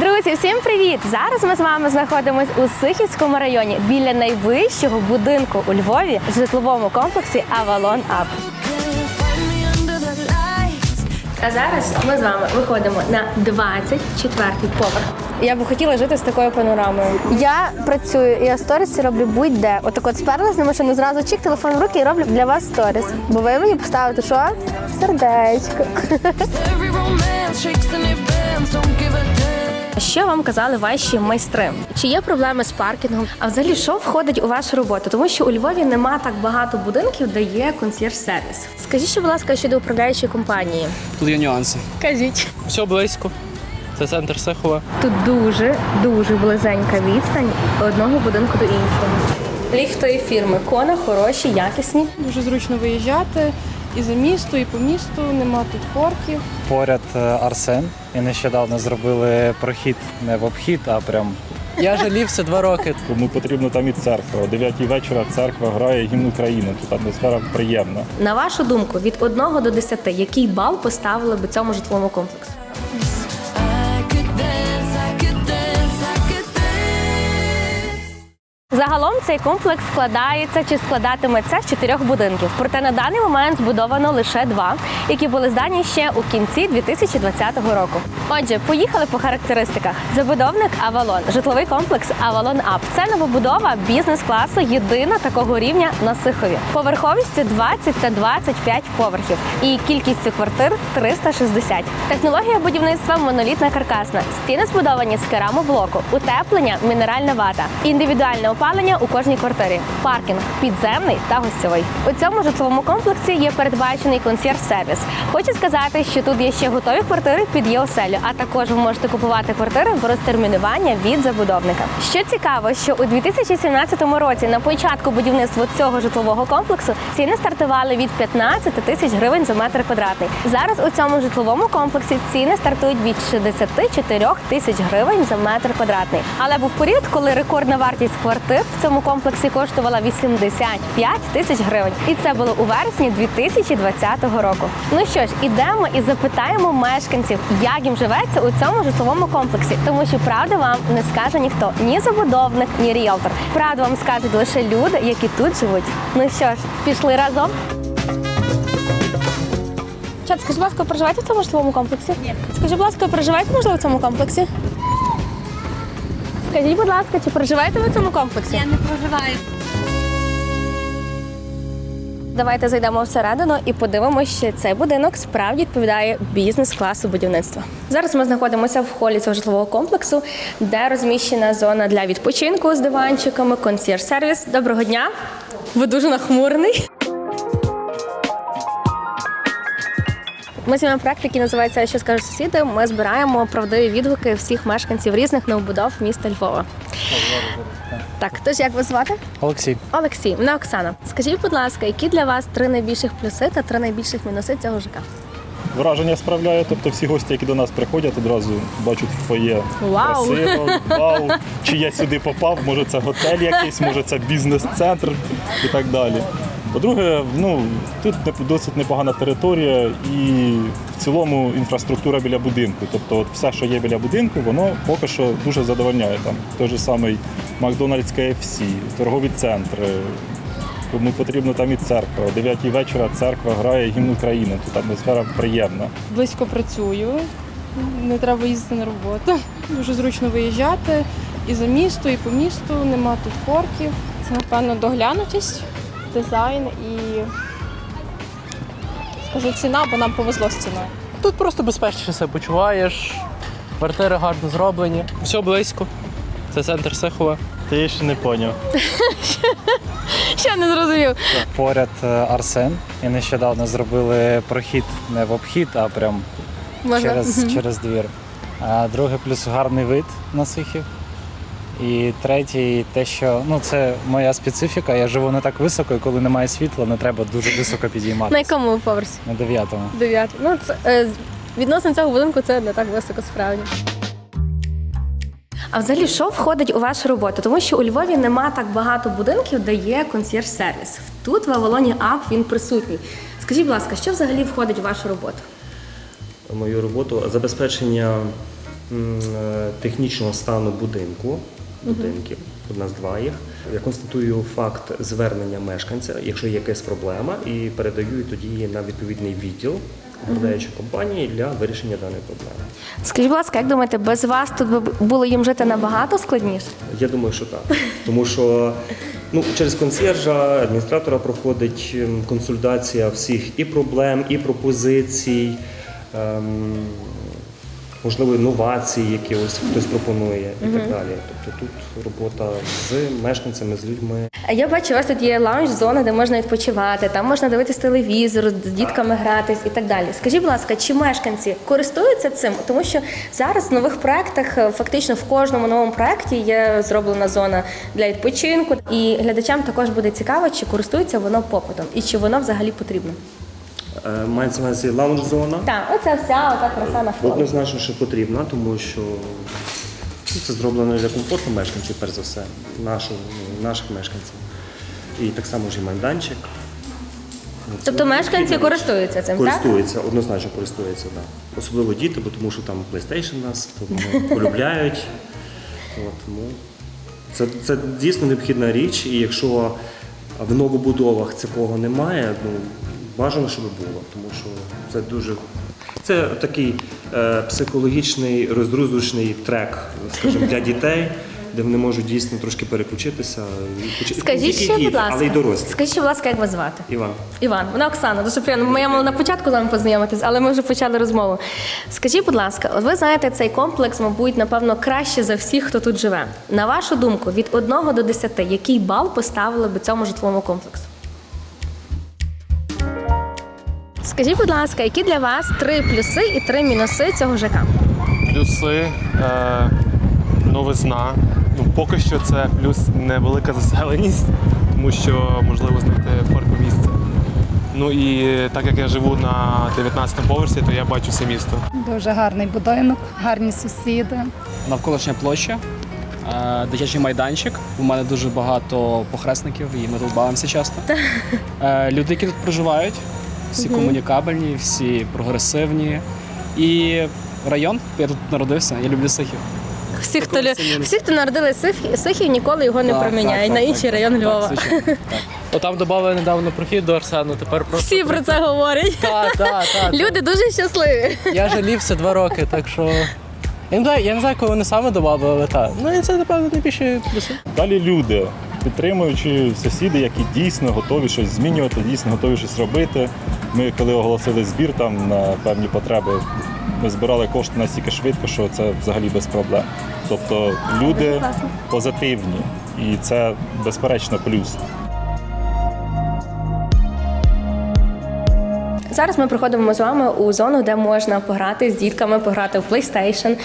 Друзі, всім привіт! Зараз ми з вами знаходимось у Сихівському районі біля найвищого будинку у Львові в житловому комплексі Avalon Up. А зараз ми з вами виходимо на 24-й поверх. Я би хотіла жити з такою панорамою. Я працюю, я сторіси роблю будь-де. Отак от сперлась на машину, зразу чик, телефон в руки і роблю для вас сторіс. Бо ви мені поставите що? Сердечко. Що вам казали ваші майстри? Чи є проблеми з паркінгом? А взагалі, що входить у вашу роботу? Тому що у Львові нема так багато будинків, де є консьєрж-сервіс. Скажіть, що, будь ласка, щодо управляючої компанії. Тут є нюанси. Кажіть. Все близько. Це центр Сихова. Тут дуже дуже близенька відстань одного будинку до іншого. Ліфтові фірми Кона хороші, якісні. Дуже зручно виїжджати і за місто, і по місту. Нема тут парків. поряд е, Арсен. І нещодавно зробили прохід не в обхід, а прям Я жалівся два роки. Кому потрібно там і церква. О 9 вечора церква грає гімн України. Тут атмосфера приємна. На вашу думку, від 1 до 10, який бал поставили би цьому житловому комплексу? Загалом цей комплекс складається чи складатиметься з чотирьох будинків. Проте на даний момент збудовано лише два, які були здані ще у кінці 2020 року. Отже, поїхали по характеристиках. Забудовник Авалон, житловий комплекс Авалон Ап. Це новобудова бізнес-класу, єдина такого рівня на Сихові. Поверховістю 20 та 25 поверхів. І кількістю квартир 360. Технологія будівництва монолітна каркасна. Стіни збудовані з керамоблоку, утеплення, мінеральна вата, індивідуальне опалення у кожній квартирі, паркінг підземний та гостьовий. У цьому житловому комплексі є передбачений консьєрж-сервіс. Хочу сказати, що тут є ще готові квартири під є оселю, а також ви можете купувати квартири в розтермінування від забудовника. Що цікаво, що у 2017 році на початку будівництва цього житлового комплексу ціни стартували від 15 тисяч гривень за метр квадратний. Зараз у цьому житловому комплексі ціни стартують від 64 тисяч гривень за метр квадратний. Але був період, коли рекордна вартість квартир в цьому комплексі коштувала 85 тисяч гривень. І це було у вересні 2020 року. Ну що ж, ідемо і запитаємо мешканців, як їм живеться у цьому житловому комплексі, тому що правда вам не скаже ніхто, ні забудовник, ні ріелтор. Правду вам скажуть лише люди, які тут живуть. Ну що ж, пішли разом. Чат, скажи, будь ласка, проживаєте в цьому житловому комплексі? Ні. Скажи, будь ласка, проживаєте, можливо, в цьому комплексі? Скажіть, будь ласка, чи проживаєте ви в цьому комплексі? Я не проживаю. Давайте зайдемо всередину і подивимося, що цей будинок справді відповідає бізнес-класу будівництва. Зараз ми знаходимося в холі цього житлового комплексу, де розміщена зона для відпочинку з диванчиками, консьєрж-сервіс. Доброго дня! Ви дуже нахмурений. Ми знімаємо проект, який називається Що скажуть сусіди. Ми збираємо правдиві відгуки всіх мешканців різних новобудов міста Львова. Так, тож як вас звати? Олексій. Олексій, мене Оксана. Скажіть, будь ласка, які для вас три найбільших плюси та три найбільших мінуси цього ЖК? Враження справляє, тобто всі гості, які до нас приходять, одразу бачать фоє Вау! красиво, вау, чи я сюди попав, може це готель якийсь, може це бізнес-центр і так далі. По-друге, ну тут досить непогана територія і в цілому інфраструктура біля будинку. Тобто, от все, що є біля будинку, воно поки що дуже задовольняє. Там той же самий Макдональдс KFC, торгові центри. Кому потрібно там і церква. О 9 вечора церква грає гімн України. Тут атмосфера приємна. Близько працюю. Не треба їздити на роботу. Дуже зручно виїжджати і за місто, і по місту. Нема тут парків. Це напевно доглянутість, дизайн і скажу ціна, бо нам повезло з ціною. Тут просто безпечніше себе почуваєш. Квартири гарно зроблені. Все близько. Це центр Сихова. Ти я ще не поняв. Ще не зрозумів. Поряд е, Арсен. І нещодавно зробили прохід не в обхід, а прям Можна? через, через двір. А друге плюс гарний вид на Сихів. І третій, те, що ну це моя специфіка. Я живу не так високо, і коли немає світла, не треба дуже високо На якому ви поверсі? На дев'ятому. Дев'ятий. Ну, це, е, відносно цього будинку це не так високо справді. А взагалі, що входить у вашу роботу? Тому що у Львові нема так багато будинків, де є консьєрж-сервіс. Тут в Авалоні Ап він присутній. Скажіть, будь ласка, що взагалі входить у вашу роботу? мою роботу забезпечення м, е, технічного стану будинку, будинків, у нас два їх. Я констатую факт звернення мешканця, якщо є якась проблема, і передаю тоді її на відповідний відділ управляючої компанії для вирішення даної проблеми. Скажіть, будь ласка, як думаєте, без вас тут би було їм жити набагато складніше? Я думаю, що так. Тому що ну, через консьержа, адміністратора проходить ем, консультація всіх і проблем, і пропозицій, ем, можливо, інновацій, які ось хтось пропонує і так далі. Тобто тут робота з мешканцями, з людьми. Я бачу, у вас тут є лаунж-зона, де можна відпочивати, там можна дивитись телевізор, з дітками гратись і так далі. Скажіть, будь ласка, чи мешканці користуються цим? Тому що зараз в нових проектах е, фактично в кожному новому проекті є зроблена зона для відпочинку, і глядачам також буде цікаво, чи користується воно попитом і чи воно взагалі потрібно. Е, Мається на увазі лаунж-зона. Так, оця вся ота краса навколо. Однозначно, що потрібна, тому що ну, це зроблено для комфорту мешканців, перш за все, нашого, ну, наших мешканців. І так само ж і майданчик. Ну, це Тобто мешканці річ. користуються цим, так? Користуються, однозначно користуються, так. Да. Особливо діти, бо тому що там PlayStation нас тому полюбляють. От, тому це, це дійсно необхідна річ, і якщо в новобудовах такого немає, ну бажано, щоб було, тому що це дуже. Це такий е, психологічний роздрузочний трек, скажімо, для дітей, де вони можуть дійсно трошки переключитися. Скажіть ще, будь ласка, але й дорослі. скажіть, будь ласка, як вас звати? Іван. Іван, вона Оксана, дуже приємно. Я мала на початку з вами познайомитись, але ми вже почали розмову. Скажіть, будь ласка, ви знаєте цей комплекс, мабуть, напевно, краще за всіх, хто тут живе. На вашу думку, від 1 до 10, який бал поставили би цьому житловому комплексу? Скажіть, будь ласка, які для вас три плюси і три мінуси цього ЖК? Плюси, е, новизна. Ну, поки що це плюс невелика заселеність, тому що можливо знайти паркомісце. Ну і так як я живу на 19 поверсі, то я бачу все місто. Дуже гарний будинок, гарні сусіди. навколишня площа, е, дитячий майданчик. У мене дуже багато похресників, і ми тут бавимося часто. Е, Люди, які тут проживають, всі комунікабельні, всі прогресивні. І район, я тут народився, я люблю Сихів. Всі, хто, лю- всі, хто народили Сихів, Сихів, ніколи його не проміняють на інший так, район так, Львова. звичайно, так. О, там додали недавно прохід до Арсену, тепер просто. Всі про це говорять. Так, так, так. Люди дуже щасливі. Я жалівся два роки, так що. Я не знаю, я не знаю, коли вони саме додали, але так. Ну і це, напевно, найбільше плюси. Далі люди, підтримуючи сусіди, які дійсно готові щось змінювати, дійсно готові щось робити. Ми, коли оголосили збір там на певні потреби, ми збирали кошти настільки швидко, що це взагалі без проблем. Тобто люди позитивні, і це безперечно плюс. Зараз ми приходимо з вами у зону, де можна пограти з дітками, пограти в PlayStation.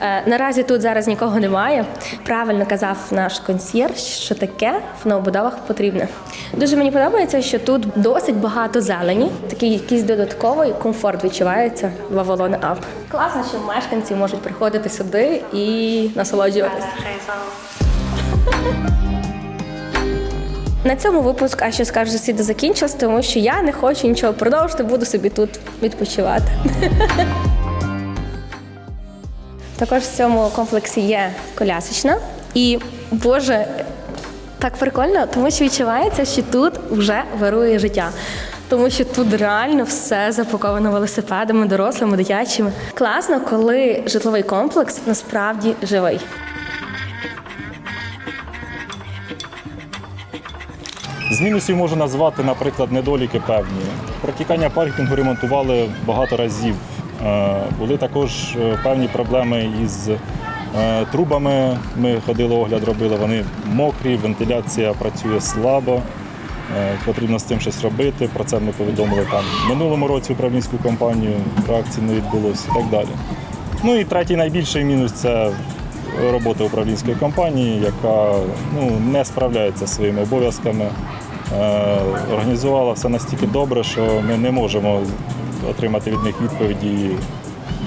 Е, наразі тут зараз нікого немає. Правильно казав наш консьєрж, що таке в новобудовах потрібне. Дуже мені подобається, що тут досить багато зелені, такий якийсь додатковий комфорт відчувається в Avalon Up. Класно, що мешканці можуть приходити сюди і насолоджуватися. На цьому випуск, а що скажуть сусіди, закінчився, тому що я не хочу нічого продовжити, буду собі тут відпочивати. Також в цьому комплексі є колясочна. І, Боже, так прикольно, тому що відчувається, що тут вже вирує життя. Тому що тут реально все запаковано велосипедами, дорослими, дитячими. Класно, коли житловий комплекс насправді живий. З мінусів можу назвати, наприклад, недоліки певні. Протікання паркінгу ремонтували багато разів. Е, Були також е, певні проблеми із е, трубами. Ми ходили, огляд робили, вони мокрі, вентиляція працює слабо. Потрібно з цим щось робити. Про це ми повідомили там минулому році управлінську компанію, реакції не відбулося і так далі. Ну і третій найбільший мінус це робота управлінської компанії, яка ну, не справляється зі своїми обов'язками. Е, Організувала все настільки добре, що ми не можемо отримати від них відповіді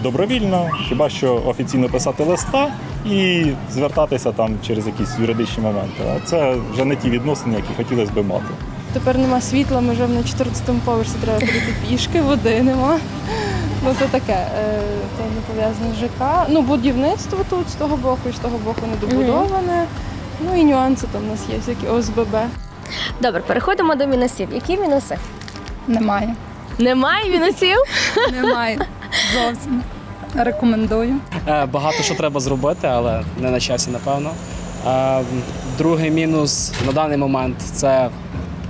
добровільно, хіба що офіційно писати листа і звертатися там через якісь юридичні моменти. А це вже не ті відносини, які хотілося б мати. Тепер нема світла, ми живемо на 14-му поверсі, треба ходити пішки, води нема. Ну то таке, е, то пов'язане з ЖК. Ну, будівництво тут з того боку і з того боку недобудоване. Ну і нюанси там у нас є всякі ОСББ. Добре, переходимо до мінусів. Які мінуси? Немає. Немає мінусів? Немає. Зовсім. Рекомендую. Е, Багато що треба зробити, але не на часі, напевно. Е, Другий мінус на даний момент це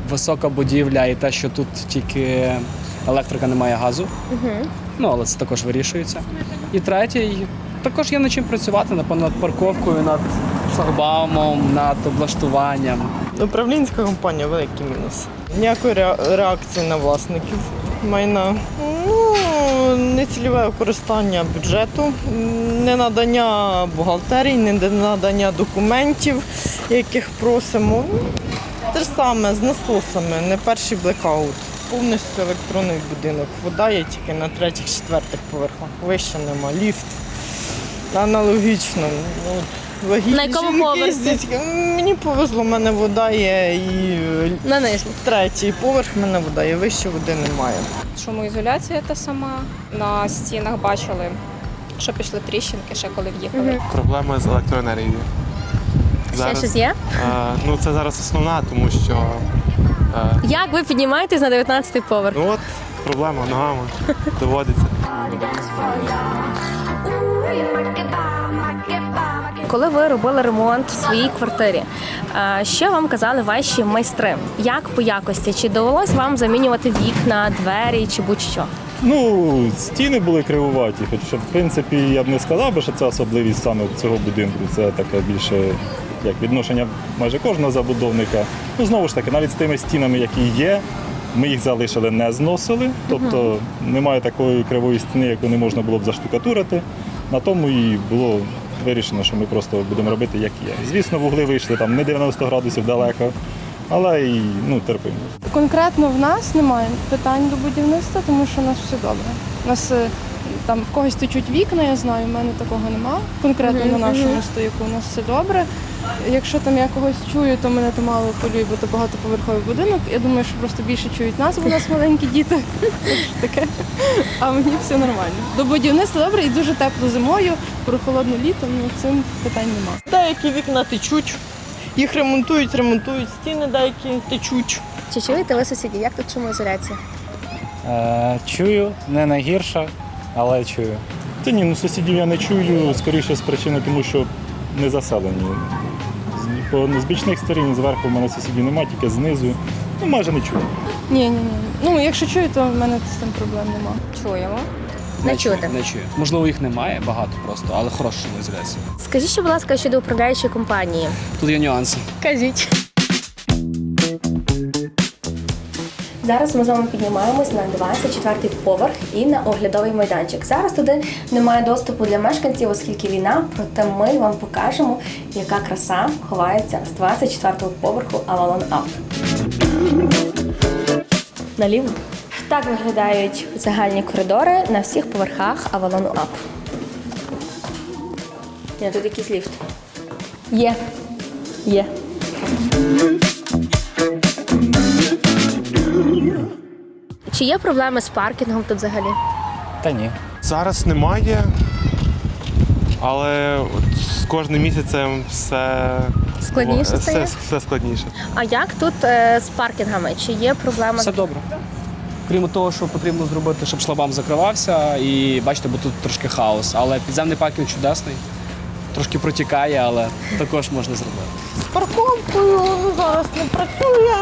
висока будівля і те, що тут тільки електрика немає газу. Ну, але це також вирішується. І третій, також є над чим працювати, напевно, над парковкою, над шлагбаумом, над облаштуванням. Управлінська компанія великий мінус. Ніякої реакції на власників майна. Ну, нецільове використання бюджету, не надання бухгалтерій, не надання документів, яких просимо. Те ж саме з насосами, не перший блекаут. Повністю електронний будинок. Вода є тільки на третіх, четвертих поверхах. Вище нема, ліфт. Аналогічно. Вагітні На якому жінки поверсі? Мені повезло, в мене вода є і На нижній. третій поверх, в мене вода є, вище води немає. Шумоізоляція та сама. На стінах бачили, що пішли тріщинки ще коли в'їхали. Проблеми з електроенергією. Ще щось є? е, ну це зараз основна, тому що е, Як ви піднімаєтесь на 19-й поверх? ну от проблема ногами доводиться. Коли ви робили ремонт в своїй квартирі, що вам казали ваші майстри? Як по якості? Чи довелось вам замінювати вікна, двері чи будь-що? Ну, стіни були кривуваті, хоча, в принципі, я б не сказав би, що це особливість саме цього будинку. Це таке більше як відношення майже кожного забудовника. Ну, знову ж таки, навіть з тими стінами, які є, ми їх залишили, не зносили. Тобто немає такої кривої стіни, яку не можна було б заштукатурити. На тому і було вирішено, що ми просто будемо робити, як є. Звісно, вугли вийшли там не 90 градусів далеко, але й ну, терпимо. Конкретно в нас немає питань до будівництва, тому що у нас все добре. У нас е, там в когось течуть вікна, я знаю, в мене такого нема. Конкретно на нашому стояку у нас все добре. Якщо там я когось чую, то мене то мало полює, бо то багатоповерховий будинок. Я думаю, що просто більше чують нас, бо у нас маленькі діти. Таке. А мені все нормально. До будівництва добре і дуже тепло зимою, прохолодно літом, ну цим питань нема. Деякі вікна течуть, їх ремонтують, ремонтують стіни, деякі течуть. Чи чуєте ви сусідів? Як тут шумоізоляція? Е, чую, не найгірша, але чую. Та ні, ну сусідів я не чую, скоріше з причини, тому що не заселені. По, з бічних сторін, зверху в мене сусідів немає, тільки знизу. Ну, майже не чую. Ні, ні, ні. Ну, якщо чую, то в мене з цим проблем нема. Чуємо. Не чути. Не чую. Можливо, їх немає багато просто, але хороша шумоізоляція. Скажіть, що, будь ласка, щодо управляючої компанії. Тут є нюанси. Кажіть. Зараз ми з вами піднімаємось на 24-й поверх і на оглядовий майданчик. Зараз туди немає доступу для мешканців, оскільки війна, проте ми вам покажемо, яка краса ховається з 24-го поверху Avalon Up. Наліво. Так виглядають загальні коридори на всіх поверхах Avalon Up. Ні, тут якийсь ліфт. Є. Є. Чи є проблеми з паркінгом тут взагалі? Та ні. Зараз немає, але от з кожним місяцем все Складніше все, стає? все складніше. А як тут е, з паркінгами? Чи є проблема? Все добре. Крім того, що потрібно зробити, щоб шлагбаум закривався, і бачите, бо тут трошки хаос. Але підземний паркінг чудесний, трошки протікає, але також можна зробити. З парковкою зараз не працює.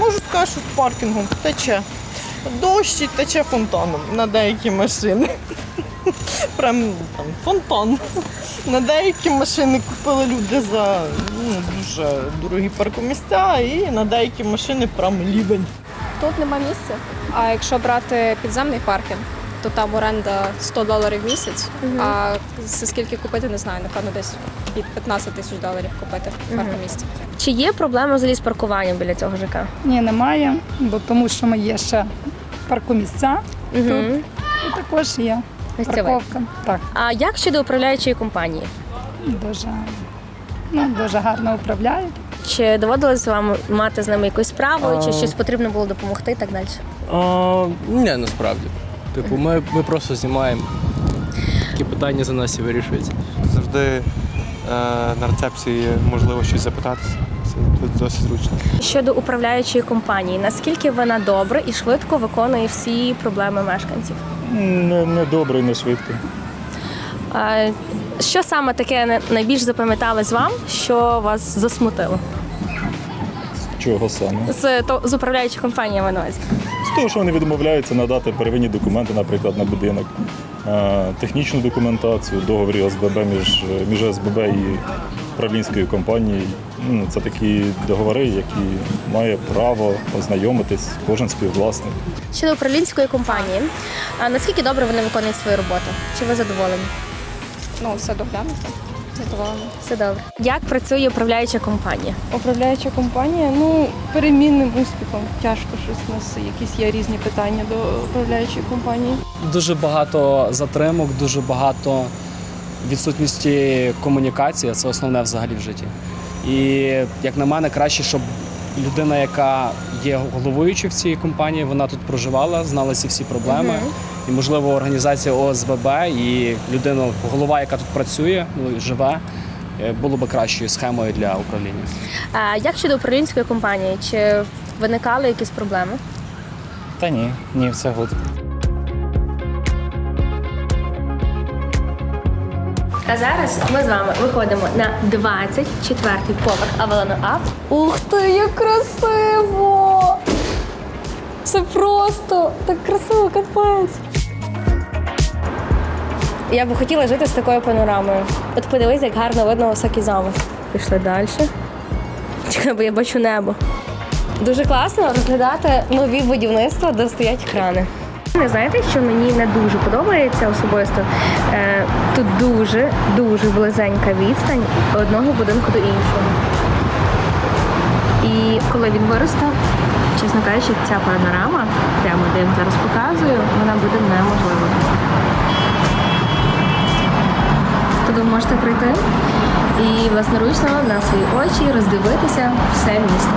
Можу сказати, що з паркінгом тече. Дощ і тече фонтаном на деякі машини. Прям там фонтан. На деякі машини купили люди за ну, дуже дорогі паркомісця, і на деякі машини прям лівень. Тут нема місця. А якщо брати підземний паркінг, то там оренда 100 доларів в місяць. А за скільки купити, не знаю, напевно, десь від 15 тисяч доларів купити паркомісце. Чи є проблеми взагалі з паркуванням біля цього ЖК? Ні, немає, бо тому що ми є ще паркомісця тут. І також є парковка. Так, А як щодо управляючої компанії? дуже, ну, дуже гарно управляють. Чи доводилось вам мати з ними якусь справу, чи щось потрібно було допомогти і так далі? А, ні, насправді. Типу, ми, ми просто знімаємо. такі питання за нас і вирішуються. Завжди на рецепції можливо щось запитати. Це тут досить зручно. Щодо управляючої компанії, наскільки вона добре і швидко виконує всі проблеми мешканців? Не, не добре і не швидко. Е, Що саме таке на- найбільш запам'яталось вам, що вас засмутило Чого саме? з, то, з управляючої компанії увазі? Того, що вони відмовляються надати первинні документи, наприклад, на будинок, е, технічну документацію, договір ОСББ між, між ОСББ і управлінською компанією. Ну, це такі договори, які має право ознайомитись кожен співвласник. Щодо управлінської компанії, а наскільки добре вони виконують свою роботу? Чи ви задоволені? Ну, все доглянуто. Задоволена. Все добре. Як працює управляюча компанія? Управляюча компанія, ну, перемінним успіхом. Тяжко щось у нас якісь є різні питання до управляючої компанії. Дуже багато затримок, дуже багато відсутності комунікації. Це основне взагалі в житті. І як на мене, краще, щоб людина, яка є головуючою в цій компанії, вона тут проживала, знала ці всі проблеми. І, можливо, організація ОСББ і людина, голова, яка тут працює, ну і живе, е, було би кращою схемою для управління. А як щодо управлінської компанії? Чи виникали якісь проблеми? Та ні, ні, все гуд. А зараз ми з вами виходимо на 24-й поверх Авелону Ав. Ух ти, як красиво! Це просто так красиво, капець. Я би хотіла жити з такою панорамою. От подивись, як гарно видно високий замок. Пішли далі. Чекай, бо я бачу небо. Дуже класно розглядати нові будівництва, де стоять крани. Не знаєте, що мені не дуже подобається особисто. Е, тут дуже дуже близенька відстань одного будинку до іншого. І коли він виросте, чесно кажучи, ця панорама, прямо де я зараз показую, вона буде неможлива. Тут ви можете прийти і власноручно на свої очі роздивитися все місто.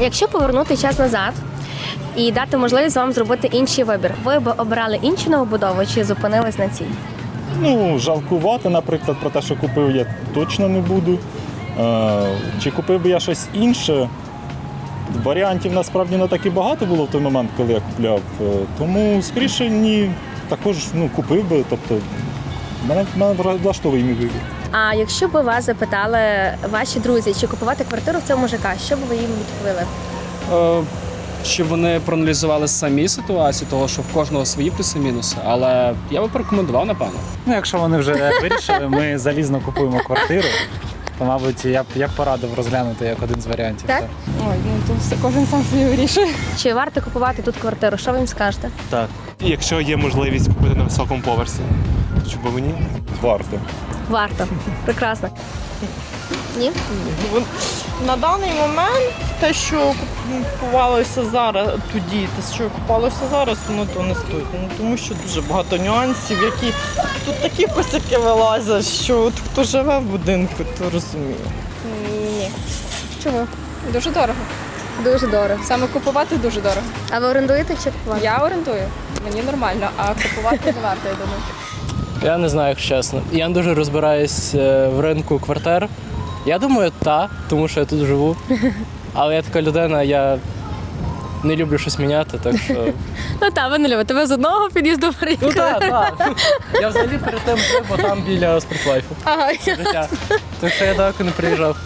Якщо повернути час назад і дати можливість вам зробити інший вибір, ви б обрали іншу новобудову чи зупинились на цій? Ну, жалкувати, наприклад, про те, що купив, я точно не буду. Е, Чи купив би я щось інше? Варіантів насправді не так і багато було в той момент, коли я купляв. Е, Тому, скоріше, ні, також ну, купив би. Тобто, мене, мене влаштовує мій вибір. А якщо б вас запитали ваші друзі, чи купувати квартиру в цьому ЖК, що б ви їм відповіли? Е, Щоб вони проаналізували самі ситуацію, того що в кожного свої плюси-мінуси, але я би порекомендував, напевно. Ну, якщо вони вже вирішили, ми залізно купуємо квартиру, то, мабуть, я б я б порадив розглянути як один з варіантів. Так? Ой, ну то все кожен сам собі вирішує. Чи варто купувати тут квартиру? Що ви їм скажете? Так. Якщо є можливість купити на високому поверсі, то чому мені? Варто. Варто. Прекрасно. Ні? На даний момент те, що купувалося зараз тоді, те, що купувалося зараз, воно то не стоїть. Ну, тому що дуже багато нюансів, які тут такі косяки вилазять, що от хто живе в будинку, то розуміє. Ні. Чому? Дуже дорого. Дуже дорого. Саме купувати дуже дорого. А ви орендуєте чи купувати? Я орендую, мені нормально, а купувати не варто, я думаю. Я не знаю, якщо чесно. Я не дуже розбираюсь е, в ринку квартир. Я думаю, та, тому що я тут живу. Але я така людина, я не люблю щось міняти, так що. Ну так, ви не любите. Ви з одного під'їзду Ну приїхали. так, так. Я взагалі перед тим жив, бо там біля спортлайфу. Ага. Життя. Так що я далеко не приїжджав.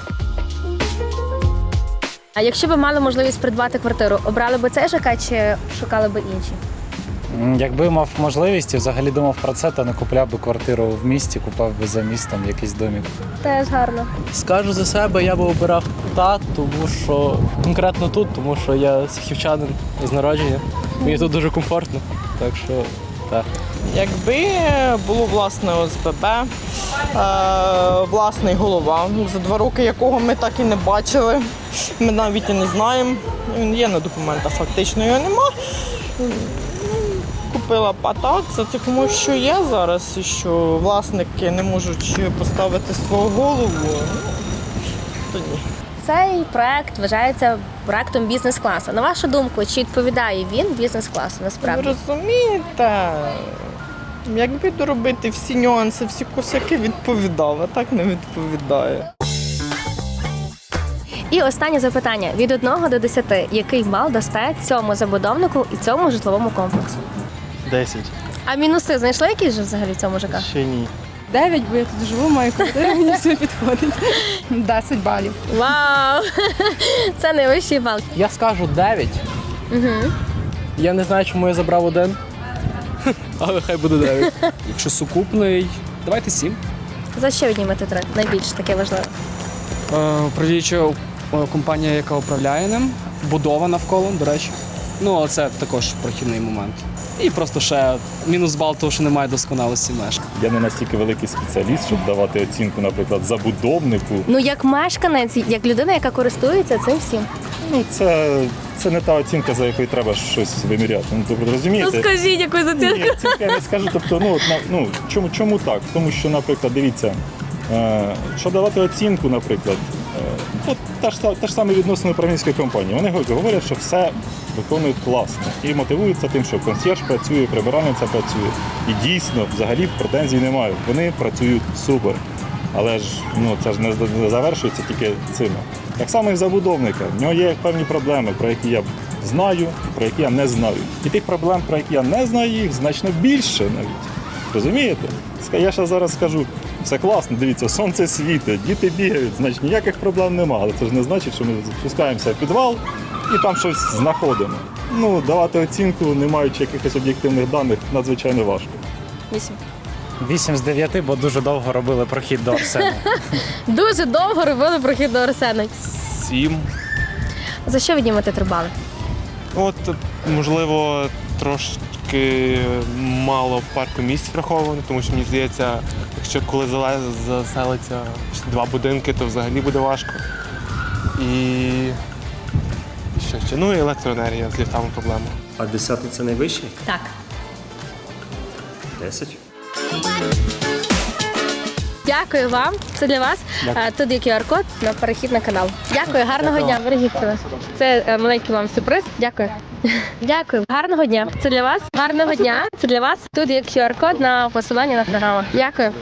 А якщо б мали можливість придбати квартиру, обрали б цей ЖК чи шукали б інші? Якби мав можливість і взагалі думав про це, то не купляв би квартиру в місті, купав би за містом якийсь домик. Теж гарно. Скажу за себе, я би обирав та, тому що конкретно тут, тому що я схівчанин з народження. Мені тут дуже комфортно. Так що так. Якби було власне ОСББ, е, власний голова, ну, за два роки якого ми так і не бачили, ми навіть і не знаємо. Він є на документах, фактично його нема. Ну, Купила б а так, за це тому, що є зараз, і що власники не можуть поставити свого голову, ну, то ні. Цей проект вважається проектом бізнес-класу. На вашу думку, чи відповідає він бізнес-класу Ви насправді? розумієте, Якби доробити всі нюанси, всі косяки відповідав, а так не відповідає. І останнє запитання від 1 до 10. Який бал дасте цьому забудовнику і цьому житловому комплексу? 10. А мінуси знайшли якісь же взагалі в цьому ЖК? Ще ні. Дев'ять, бо я тут живу, маю квартиру, мені все підходить. 10 балів. Вау! Це найвищий бал. Я скажу 9. Угу. Я не знаю, чому я забрав один. Але хай буде 9. Якщо сукупний, давайте сім. За що віднімете три? Найбільш таке важливе. Е, е, компанія, яка управляє ним, будова навколо, до речі. Ну, це також прохідний момент. І просто ще мінус бал, тому що немає досконалості мешк. Я не настільки великий спеціаліст, щоб давати оцінку, наприклад, забудовнику. Ну, як мешканець, як людина, яка користується цим всім. Ну, це, це не та оцінка, за якою треба щось виміряти. Ну, ви розумієте? Ну скажіть якусь Ні, оцінку. я не скажу. Тобто, ну, от ну чому, чому так? Тому що, наприклад, дивіться, е, щоб давати оцінку, наприклад, от та ж, та ж саме відносини управлінської компанії. Вони говорять- говорять, що все виконують класно і мотивуються тим, що консьєрж працює, прибиральниця працює. І дійсно, взагалі претензій немає. Вони працюють супер. Але ж ну це ж не завершується тільки цим. Так само і в забудовника. В нього є певні проблеми, про які я знаю, про які я не знаю. І тих проблем, про які я не знаю, їх значно більше навіть. Розумієте? Я ще зараз скажу, все класно, дивіться, сонце світить, діти бігають, значить ніяких проблем немає. Але це ж не значить, що ми спускаємося в підвал і там щось знаходимо. Ну, давати оцінку, не маючи якихось об'єктивних даних, надзвичайно важко. Вісім. 8 з 9, бо дуже довго робили прохід до Арсена. Дуже довго робили прохід до Арсена. 7. За що віднімете три бали? От, можливо, трошки мало парку місць враховано, тому що мені здається, якщо коли заселиться два будинки, то взагалі буде важко. І і що ще? Ну і електроенергія з ліфтами проблема. А 10 це найвищий? Так. 10. Дякую вам. Це для вас. Е, Тут є QR-код на перехід на канал. Дякую, гарного дня. Бережіть себе. Це е, маленький вам сюрприз. Дякую. Дякую. Гарного дня. Це для вас. Гарного дня. Це для вас. Тут є QR-код на посилання на програму. Дякую.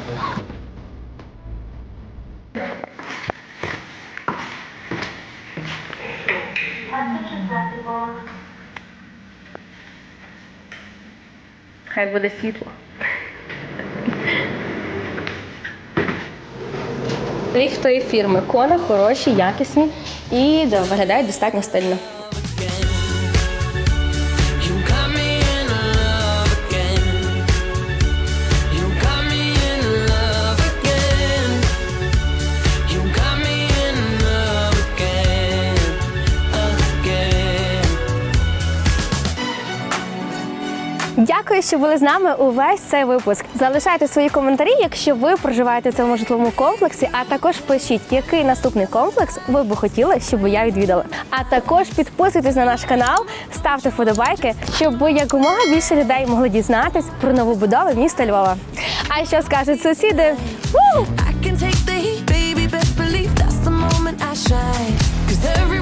Хай буде світло. Ліфтові фірми Кона хороші, якісні і да, виглядають достатньо стильно. Дякую, що були з нами увесь цей випуск. Залишайте свої коментарі, якщо ви проживаєте в цьому житловому комплексі. А також пишіть, який наступний комплекс ви б хотіли, щоб я відвідала. А також підписуйтесь на наш канал, ставте вподобайки, щоб якомога більше людей могли дізнатись про новобудови міста Львова. А що скажуть сусіди? I can take the heat, baby. Best believe that's the moment I shine. 'Cause every